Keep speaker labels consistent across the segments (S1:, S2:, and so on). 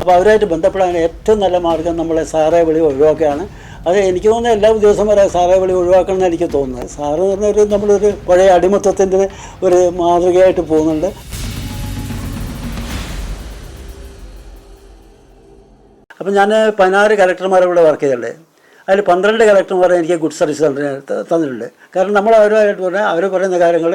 S1: അപ്പോൾ അവരുമായിട്ട് ബന്ധപ്പെടാൻ ഏറ്റവും നല്ല മാർഗം നമ്മളെ സാറെ വിളി ഒഴിവാക്കുകയാണ്. അത് എനിക്ക് തോന്നുന്നത് എല്ലാ ഉദ്യോഗസ്ഥന്മാരെ സാറെ വിളി ഒഴിവാക്കണം എനിക്ക് തോന്നുന്നത് സാറ് എന്ന് പറഞ്ഞ ഒരു നമ്മളൊരു പഴയ അടിമത്തത്തിന്റെ ഒരു മാതൃകയായിട്ട് പോകുന്നുണ്ട്. അപ്പം ഞാൻ പതിനാറ് കലക്ടർമാരെ ഇവിടെ വർക്ക് ചെയ്തിട്ടുണ്ട്. അതിൽ പന്ത്രണ്ട് കലക്ടർമാരെ എനിക്ക് ഗുഡ് സർവീസ് തന്നിട്ടുണ്ട്. കാരണം നമ്മൾ അവരുമായിട്ട് പറഞ്ഞാൽ അവർ പറയുന്ന കാര്യങ്ങൾ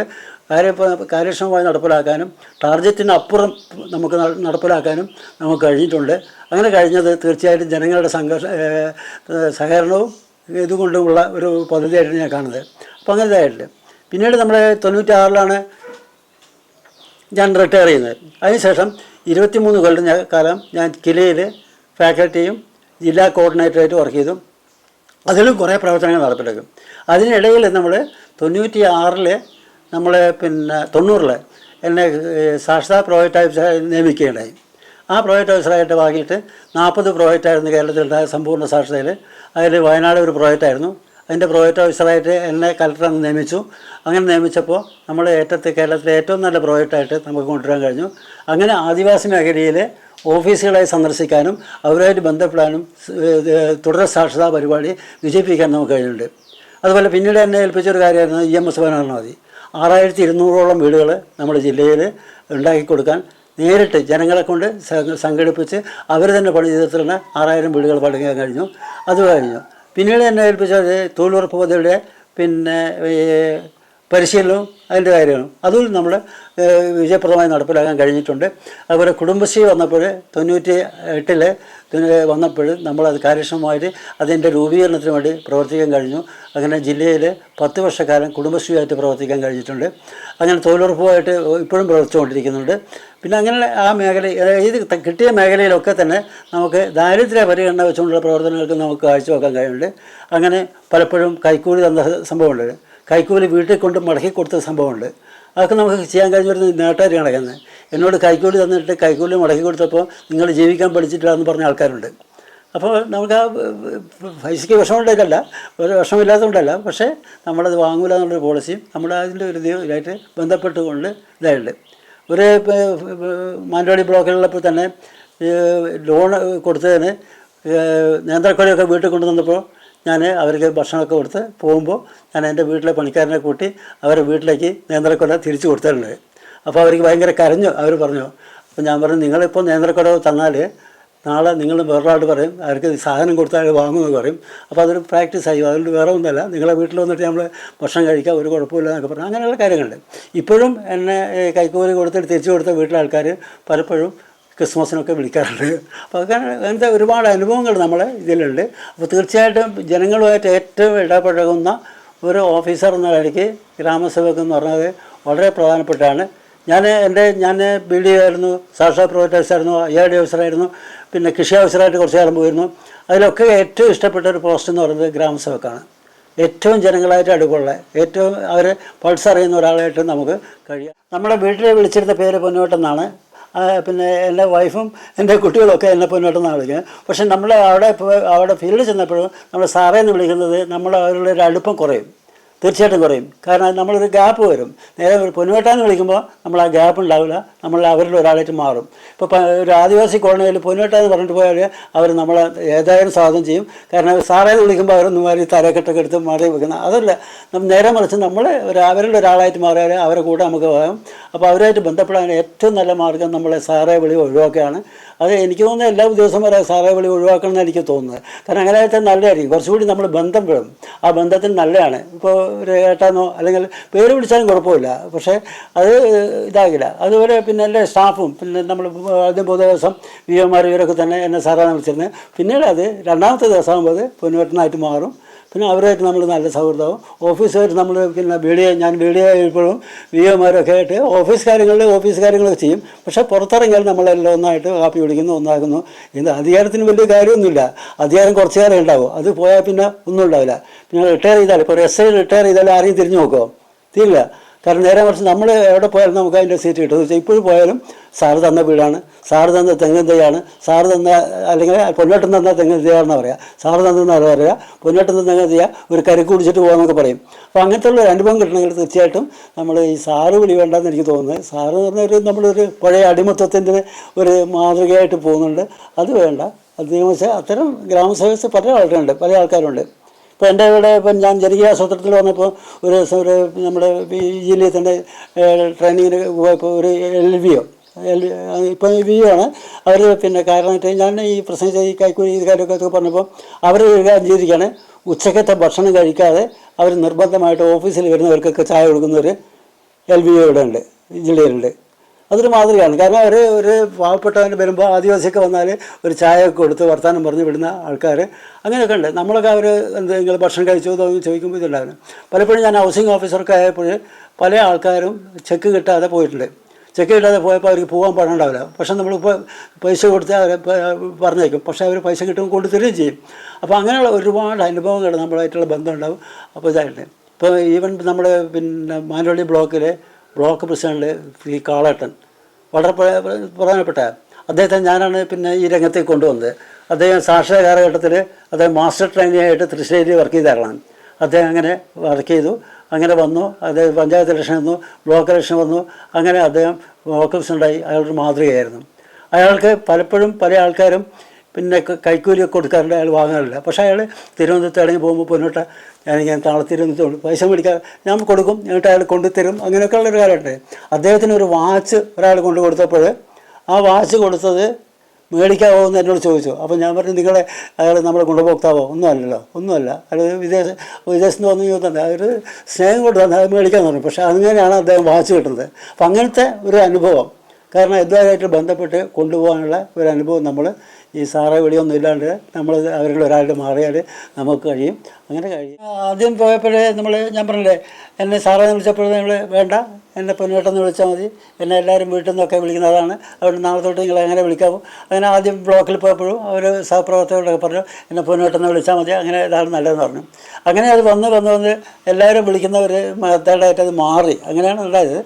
S1: കാര്യ കാര്യക്ഷമമായി നടപ്പിലാക്കാനും ടാർഗറ്റിന് അപ്പുറം നമുക്ക് നടപ്പിലാക്കാനും നമുക്ക് കഴിഞ്ഞിട്ടുണ്ട്. അങ്ങനെ കഴിഞ്ഞത് തീർച്ചയായിട്ടും ജനങ്ങളുടെ സംഘർഷ സഹകരണവും ഇതുകൊണ്ടുമുള്ള ഒരു പദ്ധതിയായിട്ടാണ് ഞാൻ കാണുന്നത്. അപ്പോൾ അങ്ങനത്തെ പിന്നീട് നമ്മൾ തൊണ്ണൂറ്റാറിലാണ് ഞാൻ റിട്ടയർ ചെയ്യുന്നത്. അതിനുശേഷം ഇരുപത്തിമൂന്ന് കൊല്ലം കാലം ഞാൻ കിലയിൽ ഫാക്കൽറ്റിയും ജില്ലാ കോർഡിനേറ്ററായിട്ട് വർക്ക് ചെയ്തു. അതിലും കുറേ പ്രവർത്തനങ്ങൾ നടപ്പിലാക്കും അതിനിടയിൽ നമ്മൾ തൊണ്ണൂറ്റി ആറിൽ നമ്മൾ പിന്നെ തൊണ്ണൂറിൽ എന്നെ സാക്ഷാ പ്രോജക്റ്റ് ഓഫീസറായി നിയമിക്കുകയുണ്ടായി. ആ പ്രോജക്റ്റ് ഓഫീസറായിട്ട് വാങ്ങിയിട്ട് നാൽപ്പത് പ്രോജക്റ്റായിരുന്നു കേരളത്തിലുണ്ടായ സമ്പൂർണ സാക്ഷരതയിൽ. അതിൽ വയനാട് ഒരു പ്രോജക്റ്റായിരുന്നു അതിന്റെ പ്രോജക്റ്റ് ഓഫീസറായിട്ട് എന്നെ കലക്ടർ അന്ന് നിയമിച്ചു. അങ്ങനെ നിയമിച്ചപ്പോൾ നമ്മൾ ഏറ്റത്തെ കേരളത്തിലെ ഏറ്റവും നല്ല പ്രോജക്റ്റായിട്ട് നമുക്ക് കൊണ്ടുവരാൻ കഴിഞ്ഞു. അങ്ങനെ ആദിവാസി മേഖലയിലെ ഓഫീസുകളെ സന്ദർശിക്കാനും അവരുമായിട്ട് ബന്ധപ്പെടാനും തുടർ സാക്ഷരതാ പരിപാടി വിജയിപ്പിക്കാൻ നമുക്ക് കഴിഞ്ഞിട്ടുണ്ട്. അതുപോലെ പിന്നീട് എന്നെ ഏൽപ്പിച്ചൊരു കാര്യമായിരുന്നു ഇ എം എസ് ഭരണാധി ആറായിരത്തി ഇരുന്നൂറോളം വീടുകൾ നമ്മുടെ ജില്ലയിൽ ഉണ്ടാക്കി കൊടുക്കാൻ നേരിട്ട് ജനങ്ങളെ കൊണ്ട് സംഘടിപ്പിച്ച് അവർ തന്നെ പണി ചെയ്തിട്ടുള്ള ആറായിരം വീടുകൾ പണിയാൻ കഴിഞ്ഞു. അത് കഴിഞ്ഞു. പിന്നീട് എന്നെ ഏൽപ്പിച്ചത് തൊഴിലുറപ്പ് പദ്ധതിയുടെ പിന്നെ പരിശീലനവും അതിന്റെ കാര്യമാണ് അതും നമ്മൾ വിജയപ്രദമായി നടപ്പിലാക്കാൻ കഴിഞ്ഞിട്ടുണ്ട്. അതുപോലെ കുടുംബശ്രീ വന്നപ്പോൾ തൊണ്ണൂറ്റി എട്ടിൽ വന്നപ്പോൾ നമ്മളത് കാര്യക്ഷമമായിട്ട് അതിന്റെ രൂപീകരണത്തിന് വേണ്ടി പ്രവർത്തിക്കാൻ കഴിഞ്ഞു. അങ്ങനെ ജില്ലയിൽ പത്ത് വർഷക്കാലം കുടുംബശ്രീയായിട്ട് പ്രവർത്തിക്കാൻ കഴിഞ്ഞിട്ടുണ്ട്. അങ്ങനെ തൊഴിലുറപ്പുമായിട്ട് ഇപ്പോഴും പ്രവർത്തിച്ചുകൊണ്ടിരിക്കുന്നുണ്ട്. പിന്നെ അങ്ങനെ ആ മേഖല ഏത് കിട്ടിയ മേഖലയിലൊക്കെ തന്നെ നമുക്ക് ദാരിദ്ര്യ പരിഗണന വെച്ചുകൊണ്ടുള്ള പ്രവർത്തനങ്ങൾക്ക് നമുക്ക് കാഴ്ചവെക്കാൻ കഴിയുന്നുണ്ട്. അങ്ങനെ പലപ്പോഴും കൈക്കൂലി തന്ന സംഭവമുണ്ട്. കൈക്കൂലി വീട്ടിൽ കൊണ്ട് മടക്കി കൊടുത്ത സംഭവമുണ്ട്. അതൊക്കെ നമുക്ക് ചെയ്യാൻ കഴിഞ്ഞൊരു നേട്ടമായിട്ട് കിടക്കുന്നത് എന്നോട് കൈക്കൂലി തന്നിട്ട് കൈക്കൂലി മടക്കി കൊടുത്തപ്പോൾ നിങ്ങൾ ജീവിക്കാൻ പഠിച്ചിട്ടില്ല എന്ന് പറഞ്ഞ ആൾക്കാരുണ്ട്. അപ്പോൾ നമുക്ക് ആ പൈസയ്ക്ക് വിഷമമുണ്ടായിട്ടല്ല ഒരു വിഷമില്ലാത്തതുകൊണ്ടല്ല പക്ഷേ നമ്മളത് വാങ്ങൂല എന്നുള്ളൊരു പോളിസിയും നമ്മൾ അതിന്റെ ഒരു ഇത് ഇതായിട്ട് ബന്ധപ്പെട്ടുകൊണ്ട് ഇതായിട്ടുണ്ട്. ഒരു മാനന്തവാടി ബ്ലോക്കിലുള്ളപ്പോൾ തന്നെ ലോൺ കൊടുത്തതിന് നേന്ത്രക്കൊലയൊക്കെ വീട്ടിൽ കൊണ്ടുവന്നപ്പോൾ ഞാൻ അവർക്ക് ഭക്ഷണമൊക്കെ കൊടുത്ത് പോകുമ്പോൾ ഞാൻ എന്റെ വീട്ടിലെ പണിക്കാരനെ കൂട്ടി അവരെ വീട്ടിലേക്ക് നേന്ത്രക്കൊല തിരിച്ചു കൊടുത്തിട്ടുണ്ട്. അപ്പോൾ അവർക്ക് ഭയങ്കര കരഞ്ഞു. അവർ പറഞ്ഞു അപ്പോൾ ഞാൻ പറഞ്ഞു നിങ്ങളിപ്പോൾ നേന്ത്രക്കൊല തന്നാൽ നാളെ നിങ്ങൾ വേറൊരാൾ പറയും അവർക്ക് സാധനം കൊടുത്താൽ വാങ്ങുമെന്ന് പറയും. അപ്പോൾ അതൊരു പ്രാക്ടീസ് ആയി. അതുകൊണ്ട് വേറെ ഒന്നുമല്ല. നിങ്ങളെ വീട്ടിൽ വന്നിട്ട് നമ്മൾ ഭക്ഷണം കഴിക്കാം ഒരു കുഴപ്പമില്ല എന്നൊക്കെ പറഞ്ഞു. അങ്ങനെയുള്ള കാര്യങ്ങളുണ്ട്. ഇപ്പോഴും എന്നെ കൈക്കൂലി കൊടുത്തിട്ട് തിരിച്ചു കൊടുത്ത വീട്ടിലെ ആൾക്കാർ പലപ്പോഴും ക്രിസ്മസിനൊക്കെ വിളിക്കാറുണ്ട്. അപ്പോൾ അങ്ങനെ അങ്ങനത്തെ ഒരുപാട് അനുഭവങ്ങൾ നമ്മളെ ഇതിലുണ്ട്. അപ്പോൾ തീർച്ചയായിട്ടും ജനങ്ങളുമായിട്ട് ഏറ്റവും ഇടപഴകുന്ന ഒരു ഓഫീസർ എന്ന നിലയ്ക്ക് ഗ്രാമസഭയ്ക്ക് എന്ന് പറഞ്ഞത് വളരെ പ്രധാനപ്പെട്ടാണ്. ഞാൻ എന്റെ ഞാൻ ബി ഡി ആയിരുന്നു സാക്ഷാ പ്രൊഫൈറ്റേഴ്സ് ആയിരുന്നു ആർ ഡി ഓഫീസറായിരുന്നു പിന്നെ കൃഷി ഓഫീസറായിട്ട് കുറച്ച് കാലം പോയിരുന്നു. അതിലൊക്കെ ഏറ്റവും ഇഷ്ടപ്പെട്ട ഒരു പോസ്റ്റ് എന്ന് പറയുന്നത് ഗ്രാമസഭക്കാണ്. ഏറ്റവും ജനങ്ങളായിട്ട് അടുപ്പുള്ള ഏറ്റവും അവരെ പൾസ് അറിയുന്ന ഒരാളായിട്ട് നമുക്ക് കഴിയാം. നമ്മുടെ വീട്ടിൽ വിളിച്ചിരുന്ന പേര് പൊന്നോട്ടെന്നാണ് പിന്നെ എന്റെ വൈഫും എന്റെ കുട്ടികളൊക്കെ എന്നെ പൊന്നോട്ടെന്നാണ് വിളിക്കുന്നത് പക്ഷെ നമ്മൾ അവിടെ അവിടെ ഫീൽഡിൽ ചെന്നപ്പോഴും നമ്മൾ സാറേ എന്ന് വിളിക്കുന്നത് നമ്മൾ അവരുടെ ഒരു അടുപ്പം കുറയും. തീർച്ചയായിട്ടും കുറയും. കാരണം നമ്മളൊരു ഗ്യാപ്പ് വരും. നേരെ ഒരു പൊന്നുവേട്ടാന്ന് വിളിക്കുമ്പോൾ നമ്മൾ ആ ഗ്യാപ്പ് ഉണ്ടാവില്ല. നമ്മൾ അവരിൽ ഒരാളായിട്ട് മാറും. ഇപ്പോൾ ഒരു ആദിവാസി കോളനിയിൽ പൊന്നുവേട്ടാന്ന് പറഞ്ഞിട്ട് പോയാൽ അവർ നമ്മളെ ഏതായാലും സ്വാഗതം ചെയ്യും. കാരണം അവർ സാറേ വിളിക്കുമ്പോൾ അവരൊന്നും മാറി തലക്കെട്ടൊക്കെ എടുത്ത് മാറി വെക്കുന്ന അതല്ല. നേരെ മറിച്ച് നമ്മൾ ഒരു അവരിൽ ഒരാളായിട്ട് മാറിയാൽ അവരെ കൂടെ നമുക്ക് പോകാം. അപ്പോൾ അവരുമായിട്ട് ബന്ധപ്പെടാൻ ഏറ്റവും നല്ല മാർഗം നമ്മളെ സാറേ വിളി ഒഴിവാക്കുകയാണ്. അത് എനിക്ക് തോന്നുന്നത് എല്ലാ ഉദ്യോഗസ്ഥന്മാരെ സാറേ വിളി ഒഴിവാക്കണം എന്ന് എനിക്ക് തോന്നുന്നത്. കാരണം അങ്ങനെ ആയിട്ട് നല്ലതായിരിക്കും. കുറച്ചുകൂടി നമ്മൾ ബന്ധം വിടും. ആ ബന്ധത്തിന് നല്ലതാണ്. ഇപ്പോൾ ഒരു ഏട്ടാന്നോ അല്ലെങ്കിൽ പേര് വിളിച്ചാലും കുഴപ്പമില്ല. പക്ഷേ അത് ഇതാകില്ല. അതുപോലെ പിന്നെ എന്റെ സ്റ്റാഫും പിന്നെ നമ്മൾ ആദ്യം പൊതു ദിവസം വി എമാർ ഇവരൊക്കെ തന്നെ എന്നെ സാറാണ് വിളിച്ചിരുന്നത്. പിന്നീട് അത് രണ്ടാമത്തെ ദിവസമാകുമ്പോൾ അത് പൊന്നുവെട്ടനായിട്ട് മാറും. പിന്നെ അവരുമായിട്ട് നമ്മൾ നല്ല സൗഹൃദവും. ഓഫീസുമായിട്ട് നമ്മൾ പിന്നെ വീഡിയോ ഞാൻ വീഡിയോ ആയപ്പോഴും വി എമാരൊക്കെ ആയിട്ട് ഓഫീസ് കാര്യങ്ങളിൽ ഓഫീസ് കാര്യങ്ങളൊക്കെ ചെയ്യും. പക്ഷേ പുറത്തിറങ്ങിയാൽ നമ്മളെല്ലാം ഒന്നായിട്ട് കാപ്പി കുടിക്കുന്നു ഒന്നാക്കുന്നു. ഇത് അധികാരത്തിന് വലിയ കാര്യമൊന്നുമില്ല. അധികാരം കുറച്ച് കാലം ഉണ്ടാവും. അത് പോയാൽ പിന്നെ ഒന്നും ഉണ്ടാവില്ല. പിന്നെ റിട്ടയർ ചെയ്താൽ ഇപ്പോൾ എസ് ഐ റിട്ടയർ ചെയ്താൽ ആരെയും തിരിഞ്ഞു നോക്കുമോ തീരില്ല. കാരണം നേരെ മറിച്ച് നമ്മൾ എവിടെ പോയാലും നമുക്ക് അതിന്റെ സീറ്റ് കിട്ടും. വെച്ചാൽ ഇപ്പോഴും പോയാലും സാറ് തന്ന വീടാണ്. സാറ് തന്ന തെങ്ങന്തയാണ് തൈയാണ് സാറ് തന്ന അല്ലെങ്കിൽ പൊന്നോട്ടം തന്ന തെങ്ങന്തയാണെന്ന് പറയാം. സാറ് തന്നെന്ന് പറയുക പൊന്നോട്ടം തന്ന തെങ്ങന്തയ ഒരു കരുക്ക് കുടിച്ചിട്ട് പോകാമെന്നൊക്കെ പറയും. അപ്പോൾ അങ്ങനത്തെ ഒരു അനുഭവം കിട്ടണമെങ്കിൽ തീർച്ചയായിട്ടും നമ്മൾ ഈ സാറ് വിളി വേണ്ടെന്ന് എനിക്ക് തോന്നുന്നത്. സാറ് എന്ന് പറഞ്ഞാൽ നമ്മളൊരു പഴയ അടിമത്വത്തിന്റെ ഒരു മാതൃകയായിട്ട് പോകുന്നുണ്ട്. അത് വേണ്ട. അത് നിയമവശ അത്തരം ഗ്രാമസഭ പല ആൾക്കാരുണ്ട്. പല ആൾക്കാരുണ്ട്. ഇപ്പോൾ എന്റെ ഇവിടെ ഇപ്പം ഞാൻ ജനകീയ ആസൂത്രത്തിൽ വന്നപ്പോൾ ഒരു ദിവസം ഒരു നമ്മുടെ ജില്ലയിൽ തന്നെ ട്രെയിനിങ്ങിന് പോയപ്പോൾ ഒരു എൽ വി ഒ. എൽ ഇപ്പം വി ഒ ആണ്. അവർ പിന്നെ കാരണം ഞാൻ ഈ പ്രസംഗിച്ച ഈ കൈക്കൂലി ഇത് കാര്യമൊക്കെ പറഞ്ഞപ്പോൾ അവർ ചെയ്തിരിക്കുകയാണ്. ഉച്ചക്കത്തെ ഭക്ഷണം കഴിക്കാതെ അവർ നിർബന്ധമായിട്ട് ഓഫീസിൽ വരുന്നവർക്കൊക്കെ ചായ കൊടുക്കുന്നവർ എൽ വി ഒ ഇവിടെ ഉണ്ട് ജില്ലയിലുണ്ട്. അതൊരു മാതൃകയാണ്. കാരണം അവർ ഒരു പാവപ്പെട്ടവൻ വരുമ്പോൾ ആദിവാസിയൊക്കെ വന്നാൽ ഒരു ചായയൊക്കെ കൊടുത്ത് വർത്തമാനം പറഞ്ഞ് വിടുന്ന ആൾക്കാർ അങ്ങനെയൊക്കെ ഉണ്ട്. നമ്മളൊക്കെ അവർ എന്തെങ്കിലും ഭക്ഷണം കഴിച്ചോ എന്ന് ചോദിക്കുമ്പോൾ ഇതുണ്ടായിരുന്നു പലപ്പോഴും ഞാൻ ഹൗസിംഗ് ഓഫീസർക്ക് ആയപ്പോൾ പല ആൾക്കാരും ചെക്ക് കിട്ടാതെ പോയിട്ടുണ്ട്. ചെക്ക് കിട്ടാതെ പോയപ്പോൾ അവർക്ക് പോകാൻ പാടുണ്ടാവില്ല പക്ഷെ നമ്മളിപ്പോൾ പൈസ കൊടുത്ത് അവരെ പറഞ്ഞേക്കും. പക്ഷേ അവർ പൈസ കിട്ടുമ്പോൾ കൊണ്ടു തരികയും ചെയ്യും. അപ്പോൾ അങ്ങനെയുള്ള ഒരുപാട് അനുഭവങ്ങൾ നമ്മളായിട്ടുള്ള ബന്ധമുണ്ടാവും അപ്പോൾ ഇതായിട്ട് ഇപ്പോൾ ഈവൻ നമ്മുടെ പിന്നെ മാനവള്ളി ബ്ലോക്കിലെ ബ്ലോക്ക് പ്രസിഡന്റ് പി കാളേട്ടൻ. വളരെ പ്ര- പ്ര- പ്രധാനപ്പെട്ട അദ്ദേഹത്തെ ഞാനാണ് പിന്നെ ഈ രംഗത്തേക്ക് കൊണ്ടുവന്നത്. അദ്ദേഹം സാക്ഷര കാലഘട്ടത്തിൽ അദ്ദേഹം മാസ്റ്റർ ട്രെയിനിയായിട്ട് തൃശ്ശേരി വർക്ക് ചെയ്ത ആളാണ്. അദ്ദേഹം അങ്ങനെ വർക്ക് ചെയ്തു. അങ്ങനെ വന്നു. അദ്ദേഹം പഞ്ചായത്ത് ഇലക്ഷൻ വന്നു ബ്ലോക്ക് ഇലക്ഷൻ വന്നു. അങ്ങനെ അദ്ദേഹം ബ്ലോക്ക് പ്രസിഡന്റായി അയാളൊരു മാതൃകയായിരുന്നു. അയാൾക്ക് പലപ്പോഴും പല ആൾക്കാരും പിന്നെ കൈക്കൂലി കൊടുക്കാറുണ്ട് അയാൾ വാങ്ങാറില്ല. പക്ഷേ അയാൾ തിരുവനന്തപുരത്ത് ഇറങ്ങി പോകുമ്പോൾ പൊന്നോട്ട ഞാൻ നാളെ തിരുവനന്തപുരത്ത് പൈസ മേടിക്കാൻ ഞാൻ കൊടുക്കും എന്നിട്ട് അയാൾ കൊണ്ടുതരും അങ്ങനെയൊക്കെയുള്ള ഒരു കാര്യമുണ്ട് അദ്ദേഹത്തിന് ഒരു വാച്ച് ഒരാൾ കൊണ്ടു കൊടുത്തപ്പോൾ ആ വാച്ച് കൊടുത്തത് മേടിക്കാവോ എന്ന് എന്നോട് ചോദിച്ചു. അപ്പോൾ ഞാൻ പറഞ്ഞു നിങ്ങളെ അയാൾ നമ്മുടെ ഗുണഭോക്താവോ? ഒന്നും അല്ലല്ലോ ഒന്നുമല്ല. അയാൾ വിദേശ വിദേശത്ത് നിന്ന് വന്നു തന്നെ ഒരു സ്നേഹം കൊണ്ട് തന്നെ അത് മേടിക്കാൻ പറഞ്ഞു. പക്ഷേ അങ്ങനെയാണ് അദ്ദേഹം വാച്ച് കിട്ടുന്നത്. അപ്പം അങ്ങനത്തെ ഒരു അനുഭവം. കാരണം ഇതുമായിട്ട് ബന്ധപ്പെട്ട് കൊണ്ടുപോകാനുള്ള ഒരു അനുഭവം നമ്മൾ ഈ സാറേ വിളിയൊന്നും ഇല്ലാണ്ട് നമ്മൾ അവരുടെ ഒരാളുടെ മാറിയാൽ നമുക്ക് കഴിയും. അങ്ങനെ കഴിയും ആദ്യം പോയപ്പോഴേ നമ്മൾ ഞാൻ പറഞ്ഞില്ലേ എന്നെ സാറേ എന്ന് വിളിച്ചപ്പോഴേ നമ്മൾ വേണ്ട എന്നെ പൊന്നേട്ടെന്ന് വിളിച്ചാൽ മതി എന്നെ എല്ലാവരും വീട്ടിൽ നിന്നൊക്കെ വിളിക്കുന്നതാണ് അതുകൊണ്ട് നാളെ തൊട്ട് നിങ്ങൾ അങ്ങനെ വിളിക്കാമോ അങ്ങനെ ആദ്യം ബ്ലോക്കിൽ പോയപ്പോഴും അവർ സഹപ്രവർത്തകരോടൊക്കെ പറഞ്ഞു എന്നെ പൊന്നേട്ടെന്ന് വിളിച്ചാൽ മതി അങ്ങനെ ഇതാണ് നല്ലതെന്ന് പറഞ്ഞു. അങ്ങനെ അത് വന്ന് വന്ന് വന്ന് എല്ലാവരും വിളിക്കുന്നവർ ഒരു അത് മാറി അങ്ങനെയാണ് ഉണ്ടായത്.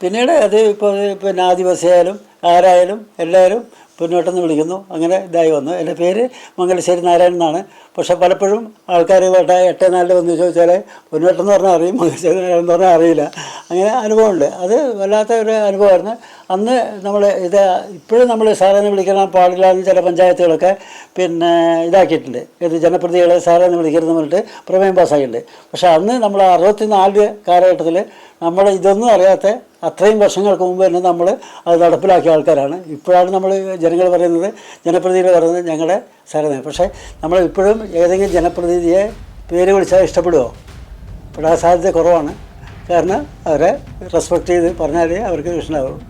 S1: പിന്നീട് അത് ഇപ്പോൾ പിന്നെ ആദിവാസിയായാലും ആരായാലും എല്ലാവരും പൊന്നോട്ടെന്ന് വിളിക്കുന്നു. അങ്ങനെ ഇതായി വന്നു. എന്റെ പേര് മംഗലശ്ശേരി നാരായണൻ എന്നാണ്. പക്ഷേ പലപ്പോഴും ആൾക്കാർ വേട്ട എട്ട് നാലിൽ വന്ന് ചോദിച്ചാൽ പൊന്നോട്ടെന്ന് പറഞ്ഞാൽ അറിയും മംഗലശ്ശേരി നാരായണൻ എന്ന് പറഞ്ഞാൽ അറിയില്ല. അങ്ങനെ അനുഭവമുണ്ട്. അത് വല്ലാത്ത ഒരു അനുഭവമായിരുന്നു. അന്ന് നമ്മൾ ഇത് ഇപ്പോഴും നമ്മൾ സാറേന്ന് വിളിക്കണം പാടില്ല എന്ന് ചില പഞ്ചായത്തുകളൊക്കെ പിന്നെ ഇതാക്കിയിട്ടുണ്ട്. ഇത് ജനപ്രതികളെ സാറേന്ന് വിളിക്കരുതെന്ന് പറഞ്ഞിട്ട് പ്രമേയം പാസ്സാക്കിയിട്ടുണ്ട്. പക്ഷേ അന്ന് നമ്മൾ അറുപത്തിനാല് കാലഘട്ടത്തിൽ നമ്മൾ ഇതൊന്നും അറിയാത്ത അത്രയും വർഷങ്ങൾക്ക് മുമ്പ് തന്നെ നമ്മൾ അത് നടപ്പിലാക്കിയ ആൾക്കാരാണ്. ഇപ്പോഴാണ് നമ്മൾ ജനങ്ങൾ പറയുന്നത് ജനപ്രതിനിധികൾ പറയുന്നത് ഞങ്ങളുടെ സ്ഥലമേ പക്ഷേ നമ്മൾ ഇപ്പോഴും ഏതെങ്കിലും ജനപ്രതിനിധിയെ പേര് വിളിച്ചാൽ ഇഷ്ടപ്പെടുമോ പെടാൻ സാധ്യത കുറവാണ്. കാരണം അവരെ റെസ്പെക്റ്റ് ചെയ്ത് പറഞ്ഞാലേ അവർക്ക് ഇഷ്ടമാവും